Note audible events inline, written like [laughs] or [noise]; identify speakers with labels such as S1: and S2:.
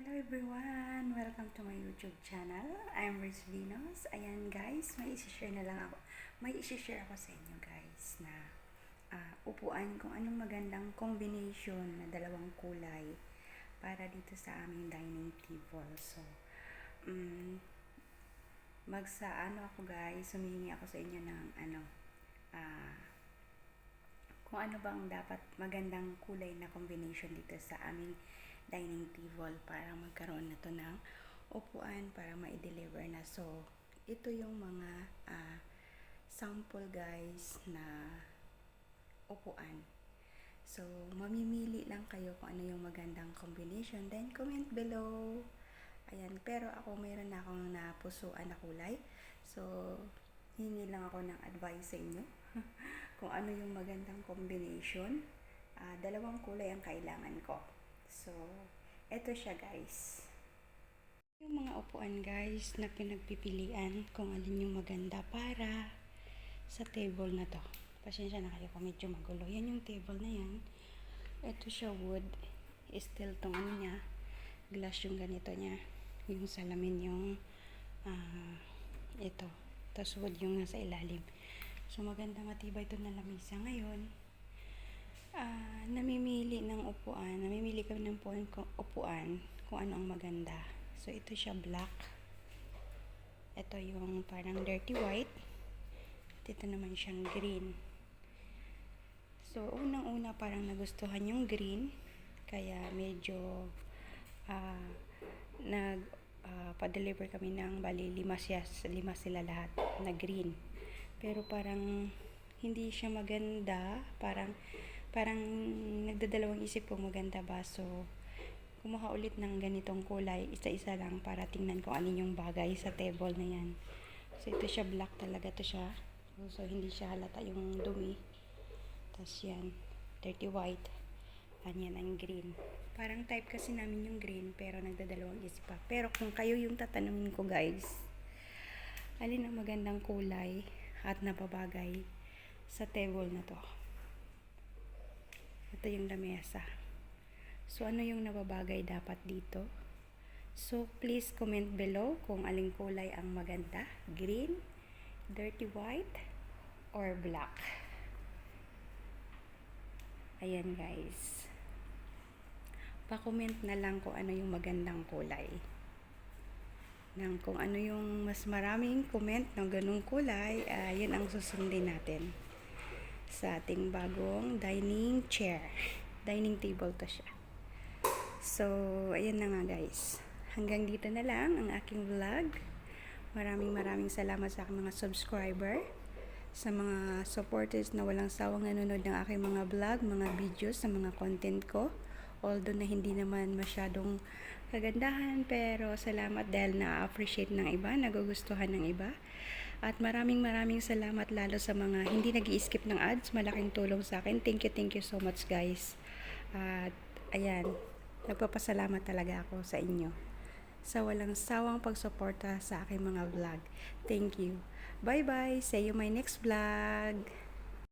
S1: Hello everyone! Welcome to my YouTube channel. I'm Riz Venus. Ayan guys, may isi-share na lang ako. May isi-share ako sa inyo guys na ah, upuan kung anong magandang combination na dalawang kulay para dito sa aming dining table. So, um, magsa ano ako guys, humihingi ako sa inyo ng ano, ah, kung ano bang dapat magandang kulay na combination dito sa aming dining table para magkaroon na to ng upuan para ma-deliver na. So, ito yung mga ah, sample guys na upuan. So, mamimili lang kayo kung ano yung magandang combination. Then, comment below. Ayan, pero ako mayroon na akong napusuan na kulay. So, hingi lang ako ng advice sa inyo [laughs] kung ano yung magandang combination. Ah, dalawang kulay ang kailangan ko. So, eto siya guys. Yung mga upuan guys na pinagpipilian kung alin yung maganda para sa table na to. Pasensya na kayo kung medyo magulo. Yan yung table na yan. Ito siya wood. Steel tong ano niya. Glass yung ganito niya. Yung salamin yung ah, ito. Tapos wood yung nasa ilalim. So maganda matibay ito na lamisa ngayon. Ah, namimili ng upuan. Namimili kami ng upuan, upuan kung ano ang maganda. So ito siya black. Ito yung parang dirty white. At ito naman siyang green. So, unang-una parang nagustuhan yung green. Kaya medyo ah, nag ah, pa-deliver kami ng bali lima, siya, lima sila lahat na green. Pero parang hindi siya maganda. Parang parang nagdadalawang isip kung maganda ba. So, kumuha ulit ng ganitong kulay, isa-isa lang para tingnan kung alin yung bagay sa table na yan. So, ito siya black talaga to siya. So, hindi siya halata yung dumi. Tapos yan, dirty white. Yan ang green. Parang type kasi namin yung green, pero nagdadalawang isip pa. Pero kung kayo yung tatanungin ko guys, alin ang magandang kulay at napabagay sa table na to? Ito yung lamesa. So, ano yung nababagay dapat dito? So, please comment below kung aling kulay ang maganda. Green, dirty white, or black. Ayan guys. Pa-comment na lang kung ano yung magandang kulay. Nang kung ano yung mas maraming comment ng ganung kulay, uh, yun ang susundin natin sa ating bagong dining chair. [laughs] Dining table to siya. So, ayan na nga guys. Hanggang dito na lang ang aking vlog. Maraming maraming salamat sa aking mga subscriber, sa mga supporters na walang sawang nanonood ng aking mga vlog, mga videos, sa mga content ko. Although na hindi naman masyadong kagandahan, pero salamat dahil na-appreciate ng iba, nagugustuhan ng iba. At maraming maraming salamat lalo sa mga hindi nag skip ng ads. Malaking tulong sa akin. Thank you, thank you so much guys. At ayan, nagpapasalamat talaga ako sa inyo sa walang sawang pagsuporta sa aking mga vlog. Thank you. Bye-bye. See you my next vlog.